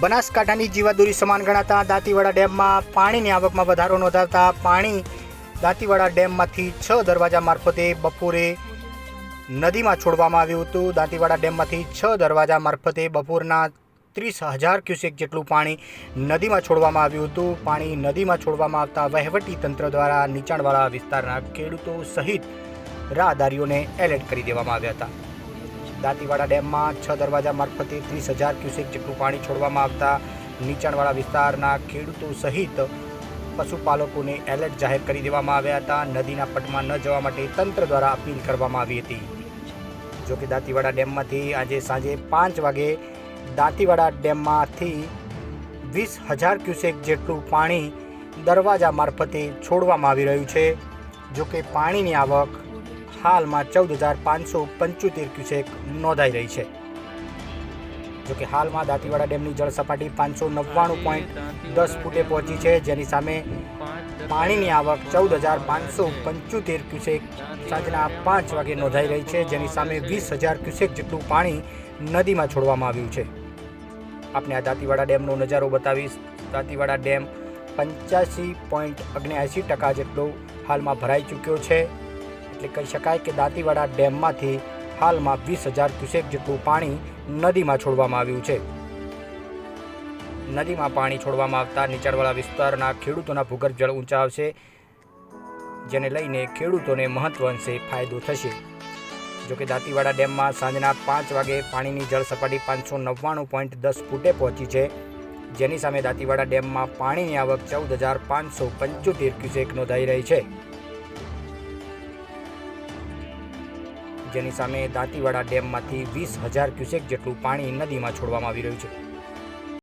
બનાસકાંઠાની જીવાદોરી સમાન ગણાતા દાંતીવાડા ડેમમાં પાણીની આવકમાં વધારો નોંધાતા પાણી દાંતીવાડા ડેમમાંથી છ દરવાજા મારફતે બપોરે નદીમાં છોડવામાં આવ્યું હતું. દાંતીવાડા ડેમમાંથી છ દરવાજા મારફતે બપોરના ત્રીસ હજાર ક્યુસેક જેટલું પાણી નદીમાં છોડવામાં આવ્યું હતું. પાણી નદીમાં છોડવામાં આવતા વહીવટી તંત્ર દ્વારા નીચાણવાળા વિસ્તારના ખેડૂતો સહિત રાહદારીઓને એલર્ટ કરી દેવામાં આવ્યા હતા. દાંતીવાડા ડેમમાં છ દરવાજા મારફતે ત્રીસ હજાર ક્યુસેક જેટલું પાણી છોડવામાં આવતા નીચાણવાળા વિસ્તારના ખેડૂતો સહિત પશુપાલકોને એલર્ટ જાહેર કરી દેવામાં આવ્યા હતા. નદીના પટમાં ન જવા માટે તંત્ર દ્વારા અપીલ કરવામાં આવી હતી. જો કે દાંતીવાડા ડેમમાંથી આજે સાંજે પાંચ વાગે દાંતીવાડા ડેમમાંથી વીસ હજાર ક્યુસેક જેટલું પાણી દરવાજા મારફતે છોડવામાં આવી રહ્યું છે. જો કે પાણીની આવક હાલમાં ચૌદ હજાર પાંચસો પંચોતેર ક્યુસેક નોંધાઈ રહી છે. જોકે હાલમાં દાંતીવાડા ડેમની જળ સપાટી પાંચસો નવ્વાણું પોઈન્ટ દસ ફૂટે પહોંચી છે. જેની સામે પાણીની આવક ચૌદ હજાર પાંચસો પંચોતેર ક્યુસેક સાંજના પાંચ વાગે નોંધાઈ રહી છે. જેની સામે વીસ હજાર ક્યુસેક જેટલું પાણી નદીમાં છોડવામાં આવ્યું છે. આપણે આ દાંતીવાડા ડેમનો નજારો બતાવીશ. દાંતીવાડા ડેમ પંચ્યાસી પોઈન્ટ ઓગણ્યાસી ટકા જેટલો હાલમાં ભરાઈ ચૂક્યો છે. એટલે કહી શકાય કે દાંતીવાડા ડેમમાંથી હાલમાં વીસ હજાર ક્યુસેક જેટલું પાણી નદીમાં છોડવામાં આવ્યું છે. નદીમાં પાણી છોડવામાં આવતા નીચાણવાળા વિસ્તારના ખેડૂતોના ભૂગર્ભ જળ ઊંચા આવશે, જેને લઈને ખેડૂતોને મહત્વંશે ફાયદો થશે. જોકે દાંતીવાડા ડેમમાં સાંજના પાંચ વાગે પાણીની જળ સપાટી પાંચસો નવ્વાણું પોઈન્ટ દસ ફૂટે પહોંચી છે. જેની સામે દાંતીવાડા ડેમમાં પાણીની આવક ચૌદ હજાર પાંચસો પંચોતેર ક્યુસેક નોંધાઈ રહી છે. જેની સામે દાંતીવાડા ડેમમાંથી વીસ હજાર ક્યુસેક જેટલું પાણી નદીમાં છોડવામાં આવી રહ્યું છે.